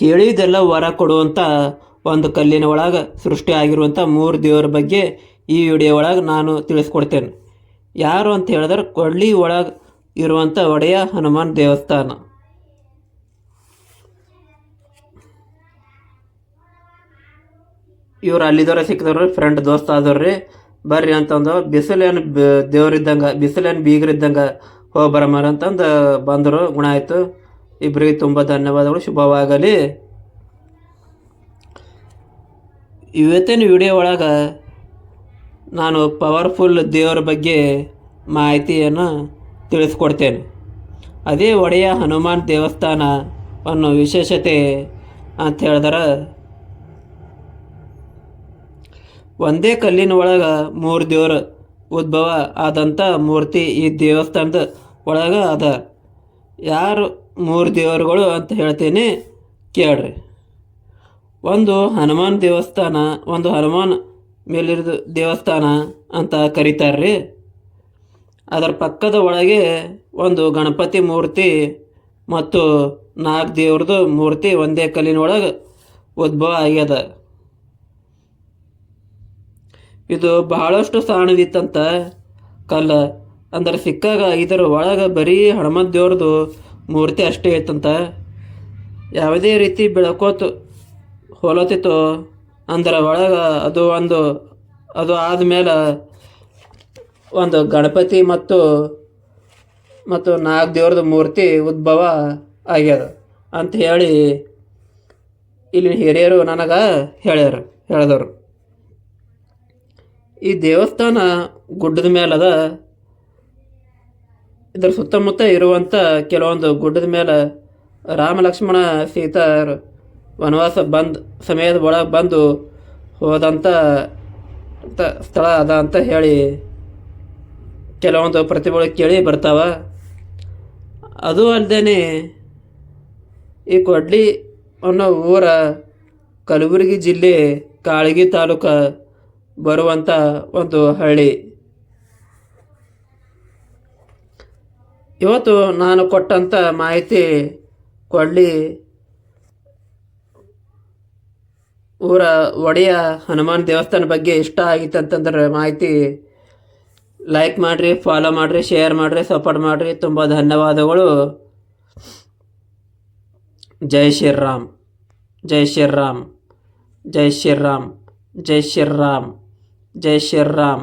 ಕೇಳಿದೆಲ್ಲ ವರ ಕೊಡುವಂಥ ಒಂದು ಕಲ್ಲಿನ ಒಳಗೆ ಸೃಷ್ಟಿ ಆಗಿರುವಂಥ ಮೂರು ದೇವರ ಬಗ್ಗೆ ಈ ವಿಡಿಯೋ ಒಳಗೆ ನಾನು ತಿಳಿಸ್ಕೊಡ್ತೇನೆ. ಯಾರು ಅಂತ ಹೇಳಿದ್ರೆ ಕೊಳ್ಳಿ ಒಳಗೆ ಇರುವಂಥ ಒಡೆಯ ಹನುಮಾನ್ ದೇವಸ್ಥಾನ. ಇವ್ರು ಅಲ್ಲಿದವ್ರೆ ಸಿಕ್ಕಿದವ್ರಿ ಫ್ರೆಂಡ್ ದೋಸ್ತ ಆದವ್ರಿ ಬರ್ರಿ ಅಂತಂದು ಬಿಸಿಲೇನು ದೇವ್ರಿದ್ದಂಗೆ, ಬಿಸಿಲೇನು ಬೀಗರಿದ್ದಂಗೆ ಹೋಗಿ ಬರಮರ ಅಂತಂದು ಬಂದರು, ಗುಣ ಆಯಿತು. ಇಬ್ಬರಿಗೆ ತುಂಬ ಧನ್ಯವಾದಗಳು. ಶುಭವಾಗಲಿ. ಇವತ್ತಿನ ವಿಡಿಯೋ ಒಳಗೆ ನಾನು ಪವರ್ಫುಲ್ ದೇವರ ಬಗ್ಗೆ ಮಾಹಿತಿಯನ್ನು ತಿಳಿಸ್ಕೊಡ್ತೇನೆ. ಅದೇ ಒಡೆಯ ಹನುಮಾನ್ ದೇವಸ್ಥಾನ ಅನ್ನೋ ವಿಶೇಷತೆ ಅಂತ ಹೇಳಿದ್ರೆ, ಒಂದೇ ಕಲ್ಲಿನ ಒಳಗೆ ಮೂರು ದೇವರು ಉದ್ಭವ ಆದಂಥ ಮೂರ್ತಿ ಈ ದೇವಸ್ಥಾನದ ಒಳಗೆ ಅದ. ಯಾರು ಮೂರು ದೇವರುಗಳು ಅಂತ ಹೇಳ್ತೀನಿ ಕೇಳ್ರಿ. ಒಂದು ಹನುಮಾನ್ ದೇವಸ್ಥಾನ, ಒಂದು ಹನುಮಾನ್ ಮೇಲಿರೋದು ದೇವಸ್ಥಾನ ಅಂತ ಕರೀತಾರ್ರಿ. ಅದರ ಪಕ್ಕದ ಒಳಗೆ ಒಂದು ಗಣಪತಿ ಮೂರ್ತಿ ಮತ್ತು ನಾಲ್ಕು ದೇವ್ರದ್ದು ಮೂರ್ತಿ ಒಂದೇ ಕಲ್ಲಿನ ಒಳಗೆ ಉದ್ಭವ ಆಗ್ಯದ. ಇದು ಬಹಳಷ್ಟು ಸಾಣದಿತ್ತಂತ ಕಲ್ಲ. ಅಂದ್ರೆ ಸಿಕ್ಕಾಗ ಇದರ ಒಳಗೆ ಬರೀ ಹನುಮಂತ ದೇವ್ರದ್ದು ಮೂರ್ತಿ ಅಷ್ಟೇ ಐತಂತ ಯಾವುದೇ ರೀತಿ ಬೆಳಕೋತು ಹೊಲತಿತ್ತು ಅಂದ್ರೆ ಒಳಗೆ ಅದು ಒಂದು, ಅದು ಆದಮೇಲೆ ಒಂದು ಗಣಪತಿ ಮತ್ತು ಮತ್ತು ನಾಲ್ಕು ದೇವ್ರದ ಮೂರ್ತಿ ಉದ್ಭವ ಆಗ್ಯದ ಅಂತ ಹೇಳಿ ಇಲ್ಲಿ ಹಿರಿಯರು ನನಗೆ ಹೇಳ್ಯಾರ, ಹೇಳಿದವರು. ಈ ದೇವಸ್ಥಾನ ಗುಡ್ಡದ ಮೇಲದ ಇದರ ಸುತ್ತಮುತ್ತ ಇರುವಂಥ ಕೆಲವೊಂದು ಗುಡ್ಡದ ಮೇಲೆ ರಾಮ ಲಕ್ಷ್ಮಣ ಸೀತಾ ವನವಾಸ ಬಂದ್, ಸಮಯದ ಒಳಗೆ ಬಂದು ಹೋದಂಥ ಸ್ಥಳ ಅದ ಅಂತ ಹೇಳಿ ಕೆಲವೊಂದು ಪ್ರತಿಭೆಗಳು ಕೇಳಿ ಬರ್ತಾವ. ಅದು ಅಲ್ಲದೆ ಈ ಕೊಡ್ಲಿ ಅನ್ನೋ ಊರ ಕಲಬುರಗಿ ಜಿಲ್ಲೆ ಕಾಳಗಿ ತಾಲೂಕ ಬರುವಂಥ ಒಂದು ಹಳ್ಳಿ. ಇವತ್ತು ನಾನು ಕೊಟ್ಟಂಥ ಮಾಹಿತಿ ಕೊಳ್ಳಿ. ಊರ ಒಡೆಯ ಹನುಮಾನ್ ದೇವಸ್ಥಾನ ಬಗ್ಗೆ ಇಷ್ಟ ಆಗಿತ್ತು ಅಂತಂದ್ರೆ ಮಾಹಿತಿ ಲೈಕ್ ಮಾಡಿರಿ ಫಾಲೋ ಮಾಡಿರಿ ಶೇರ್ ಮಾಡಿರಿ ಸಪೋರ್ಟ್ ಮಾಡಿರಿ. ತುಂಬ ಧನ್ಯವಾದಗಳು. ಜೈ ಶ್ರೀರಾಮ್ ಜೈ ಶ್ರೀರಾಮ್ ಜೈ ಶ್ರೀರಾಮ್ ಜೈ ಶ್ರೀರಾಮ್ ಜೈ ಶ್ರೀರಾಮ್.